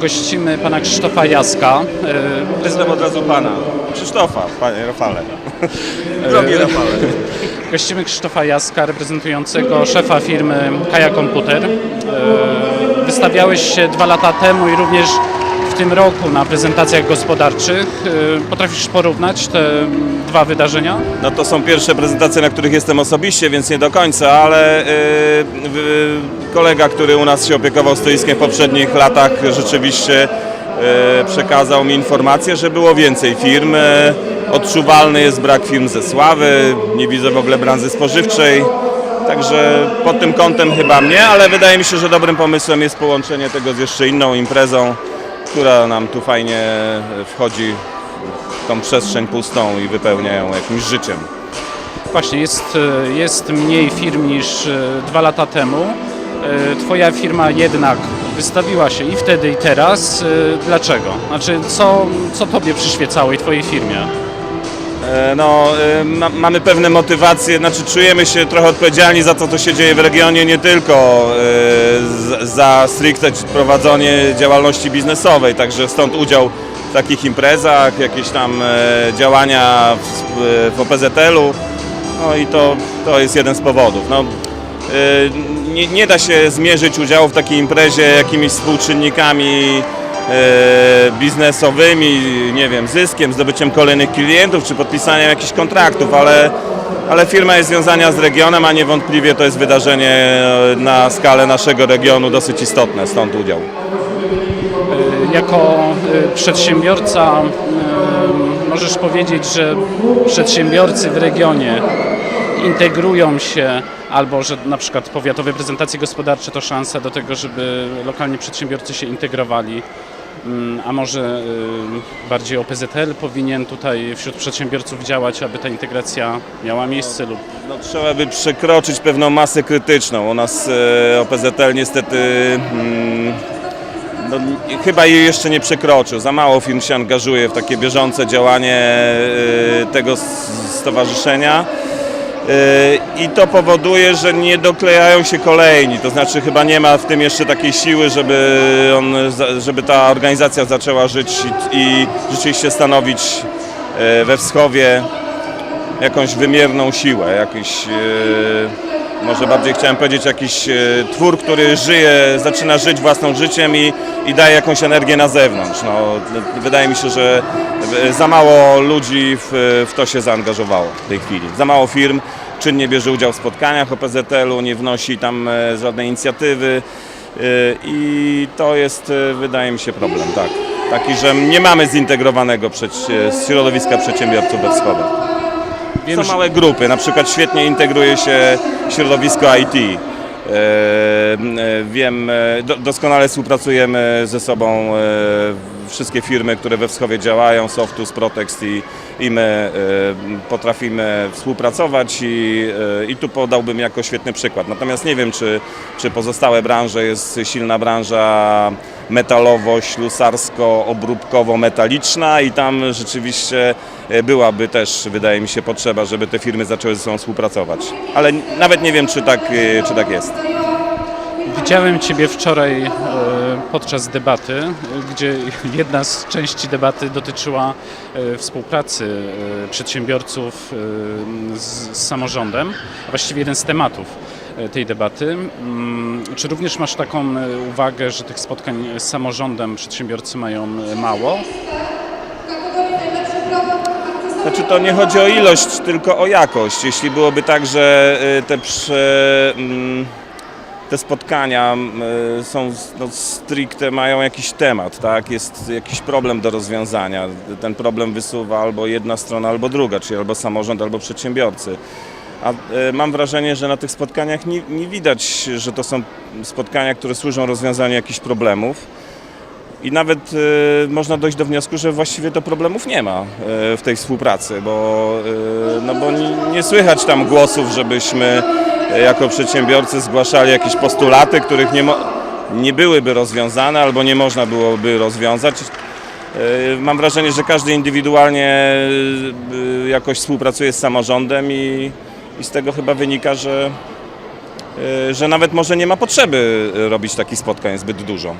gościmy pana Krzysztofa Jaska. E, Jestem od razu pana. Krzysztofa, panie Rafale. Drogi Rafale. Gościmy Krzysztofa Jaska, reprezentującego szefa firmy Kaja Komputer. E, Wystawiałeś się dwa lata temu i również tym roku na prezentacjach gospodarczych. E, Potrafisz porównać te dwa wydarzenia? No to są pierwsze prezentacje, na których jestem osobiście, więc nie do końca, ale yy, kolega, który u nas się opiekował stoiskiem w poprzednich latach, rzeczywiście yy, przekazał mi informację, że było więcej firm. Yy, odczuwalny jest brak firm ze Sławy, nie widzę w ogóle branży spożywczej. Także pod tym kątem chyba mnie, ale wydaje mi się, że dobrym pomysłem jest połączenie tego z jeszcze inną imprezą, która nam tu fajnie wchodzi w tą przestrzeń pustą i wypełnia ją jakimś życiem. Właśnie, jest, e, jest mniej firm niż e, dwa lata temu. E, Twoja firma jednak wystawiła się i wtedy, i teraz. Dlaczego? Znaczy, co, co Tobie przyświecało i Twojej firmie? E, No, e, ma, mamy pewne motywacje, znaczy czujemy się trochę odpowiedzialni za to, co się dzieje w regionie, nie tylko e, za stricte prowadzenie działalności biznesowej, także stąd udział w takich imprezach, jakieś tam działania w, w OPZL-u, no i to, to jest jeden z powodów. No, nie, nie da się zmierzyć udziału w takiej imprezie jakimiś współczynnikami biznesowymi, nie wiem, zyskiem, zdobyciem kolejnych klientów czy podpisaniem jakichś kontraktów, ale, ale firma jest związana z regionem, a niewątpliwie to jest wydarzenie e, na skalę naszego regionu dosyć istotne, stąd udział. E, Jako e, przedsiębiorca e, możesz powiedzieć, że przedsiębiorcy w regionie integrują się albo że na przykład powiatowe prezentacje gospodarcze to szansa do tego, żeby lokalni przedsiębiorcy się integrowali. Mm, A może e, bardziej OPZL powinien tutaj wśród przedsiębiorców działać, aby ta integracja miała miejsce lub No, trzeba by przekroczyć pewną masę krytyczną. U nas e, OPZL niestety mm, no, chyba jej jeszcze nie przekroczył. Za mało firm się angażuje w takie bieżące działanie e, tego stowarzyszenia. E, I to powoduje, że nie doklejają się kolejni. To znaczy chyba nie ma w tym jeszcze takiej siły, żeby, on, żeby ta organizacja zaczęła żyć i, i rzeczywiście stanowić e, we Wschowie jakąś wymierną siłę, jakiś, e, może bardziej chciałem powiedzieć, jakiś e, twór, który żyje, zaczyna żyć własnym życiem i, i daje jakąś energię na zewnątrz. No, wydaje mi się, że e, za mało ludzi w, w to się zaangażowało w tej chwili. Za mało firm czynnie bierze udział w spotkaniach OPZL-u, nie wnosi tam żadnej inicjatywy i to jest, wydaje mi się, problem, tak. Taki, że nie mamy zintegrowanego środowiska przedsiębiorców we Wschowie. Wiem, Są małe grupy, na przykład świetnie integruje się środowisko IT. E, e, Wiem, e, do, doskonale współpracujemy ze sobą wszystkie firmy, które we Wschowie działają, Softus, Protext i, i my e, potrafimy współpracować i, e, i tu podałbym jako świetny przykład. Natomiast nie wiem, czy, czy pozostałe branże jest silna branża metalowo-ślusarsko-obróbkowo-metaliczna i tam rzeczywiście e, byłaby też, wydaje mi się, potrzeba, żeby te firmy zaczęły ze sobą współpracować. Ale nawet nie wiem, czy tak, czy tak jest. Widziałem Ciebie wczoraj podczas debaty, gdzie jedna z części debaty dotyczyła e, współpracy e, przedsiębiorców e, z, samorządem, a właściwie jeden z tematów tej debaty. Mm, Czy również masz taką uwagę, że tych spotkań z samorządem przedsiębiorcy mają mało? Znaczy to nie chodzi o ilość, tylko o jakość. Jeśli byłoby tak, że te, prze, mm, te spotkania y, są no, stricte, mają jakiś temat, tak? jest jakiś problem do rozwiązania. Ten problem wysuwa albo jedna strona, albo druga, czyli albo samorząd, albo przedsiębiorcy. A y, mam wrażenie, że na tych spotkaniach nie, nie widać, że to są spotkania, które służą rozwiązaniu jakichś problemów. I nawet e, można dojść do wniosku, że właściwie to problemów nie ma e, w tej współpracy, bo, e, no bo nie, nie słychać tam głosów, żebyśmy e, jako przedsiębiorcy zgłaszali jakieś postulaty, których nie, nie byłyby rozwiązane albo nie można byłoby rozwiązać. E, Mam wrażenie, że każdy indywidualnie e, jakoś współpracuje z samorządem i, i z tego chyba wynika, że, że nawet może nie ma potrzeby robić takich spotkań zbyt dużo.